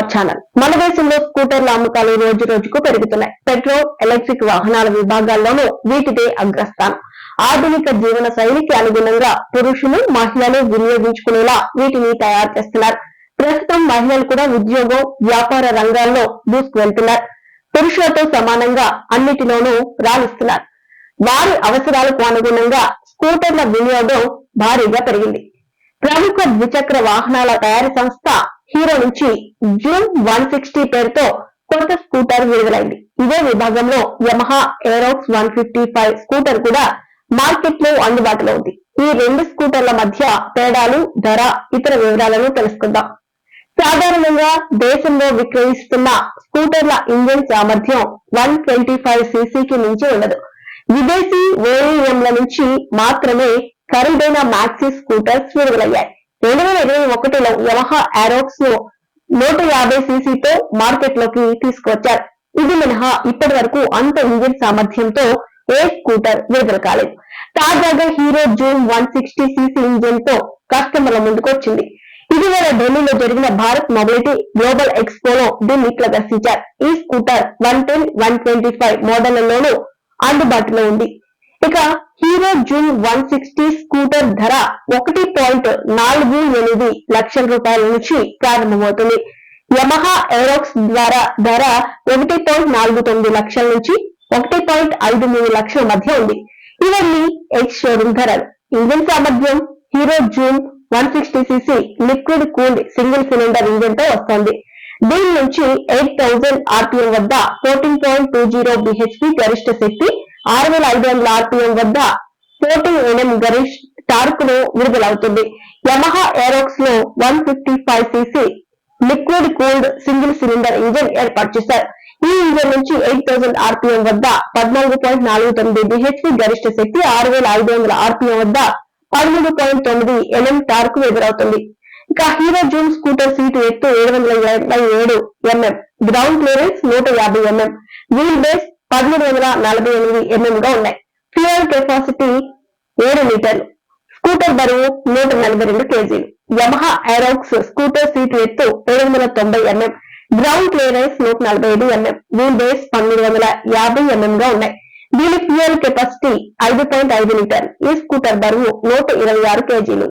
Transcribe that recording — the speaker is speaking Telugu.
అవర్ ఛానల్ మన దేశంలో స్కూటర్ల అమ్మకాలు రోజు రోజుకు పెరుగుతున్నాయి. పెట్రోల్ ఎలక్ట్రిక్ వాహనాల విభాగాల్లోనూ వీటిదే అగ్రస్థానం. ఆధునిక జీవన శైలికి అనుగుణంగా పురుషులు మహిళలు వినియోగించుకునేలా వీటిని తయారు చేస్తున్నారు. ప్రస్తుతం మహిళలు కూడా ఉద్యోగం వ్యాపార రంగాల్లో దూసుకువెళ్తున్నారు పురుషులతో సమానంగా అన్నిటిలోనూ రాణిస్తున్నారు. వారి అవసరాలకు అనుగుణంగా స్కూటర్ల వినియోగం భారీగా పెరిగింది. ప్రముఖ ద్విచక్ర వాహనాల తయారీ సంస్థ హీరో నుంచి జూన్ వన్ సిక్స్టీ పేరుతో కొత్త స్కూటర్ విడుదలైంది. ఇదే విభాగంలో Yamaha Aerox one fifty five scooter కూడా మార్కెట్లో అందుబాటులో ఉంది. ఈ రెండు స్కూటర్ల మధ్య తేడాలు ధర ఇతర వివరాలను తెలుసుకుందాం. సాధారణంగా దేశంలో విక్రయిస్తున్న స్కూటర్ల ఇంజిన్ సామర్థ్యం వన్ ట్వంటీ ఫైవ్ సీసీకి మించి ఉండదు. విదేశీ ఓఈఎంల నుంచి మాత్రమే ఖరీదైన మాక్సీ స్కూటర్స్ విడుదలయ్యాయి. రెండు వేల ఇరవై ఒకటిలో యమహా ఆరోక్స్ను నూట యాభై సీసీతో మార్కెట్లోకి తీసుకువచ్చారు. ఇది మినహా ఇప్పటి వరకు అంత ఇంజిన్ సామర్థ్యంతో ఏ స్కూటర్ విడుదల కాలేదు. తాజాగా Hero Xoom one sixty CC ఇంజిన్తో కస్టమర్ల ముందుకు వచ్చింది ఇటీవల ఢిల్లీలో జరిగిన భారత్ మొబిలిటీ గ్లోబల్ ఎక్స్పోలో దీన్ని ప్రదర్శించారు. ఈ scooter one ten one twenty five మోడళ్ళలోనూ అందుబాటులో ఉంది. ఇక Hero Xoom one sixty scooter ధర ఒకటి పాయింట్ నాలుగు ఎనిమిది లక్షల రూపాయల నుంచి ప్రారంభమవుతుంది. యమహా ఎరోక్స్ ద్వారా ధర ఒకటి పాయింట్ నాలుగు తొమ్మిది లక్షల నుంచి ఒకటి పాయింట్ ఐదు మూడు లక్షల మధ్య ఉంది. ఇవన్నీ ఎక్స్ షోరూమ్ ధరలు. ఇంజిన్ సామర్థ్యం Hero Xoom one sixty CC liquid cooled single cylinder ఇంజిన్తో వస్తుంది. దీని నుంచి ఎయిట్ థౌజండ్ ఆర్పిఎం వద్ద fourteen point two zero BHP గరిష్ట శక్తి ఆరు వేల ఐదు వందల ఆర్పిఎం వద్ద ఫోర్టీన్ ఎన్ఎం గరిష్ టార్క్ను విడుదలవుతుంది. Yamaha ఏరోక్స్లో one fifty five CC liquid cooled single cylinder engine ఏర్పాటు చేశారు. ఈ ఇంజిన్ నుంచి ఎయిట్ థౌసండ్ ఆర్పిఎం వద్ద పద్నాలుగు పాయింట్ నాలుగు తొమ్మిది బిహెచ్పి గరిష్ట శక్తి ఆరు వేల ఐదు వందల ఆర్పిఎం వద్ద పదమూడు పాయింట్ తొమ్మిది ఎన్ఎం టార్క్ ఎదురవుతుంది. ఇక హీరో జూన్ స్కూటర్ సీటు ఎత్తు ఏడు వందల ఎనభై ఏడు ఎంఎం గ్రౌండ్ క్లియరెన్స్ నూట యాభై ఎంఎం వీల్ బేస్ పదమూడు వందల నలభై ఎనిమిది ఎంఎం గా ఉన్నాయి. ఫ్యూయల్ కెపాసిటీ ఏడు లీటర్లు. స్కూటర్ బరువు నూట నలభై రెండు కేజీలు. యమహా ఐరాక్స్ స్కూటర్ సీటు ఎత్తు ఏడు వందల తొంభై ఎంఎం. గ్రౌండ్ క్లియరెన్స్ నూట నలభై ఐదు ఎంఎం. వీల్ బేస్ పన్నెండు వందల యాభై ఎంఎం గా ఉన్నాయి. దీని ఫ్యూయల్ కెపాసిటీ ఐదు పాయింట్ ఐదు లీటర్లు. ఈ స్కూటర్ బరువు నూట ఇరవై ఆరు కేజీలు.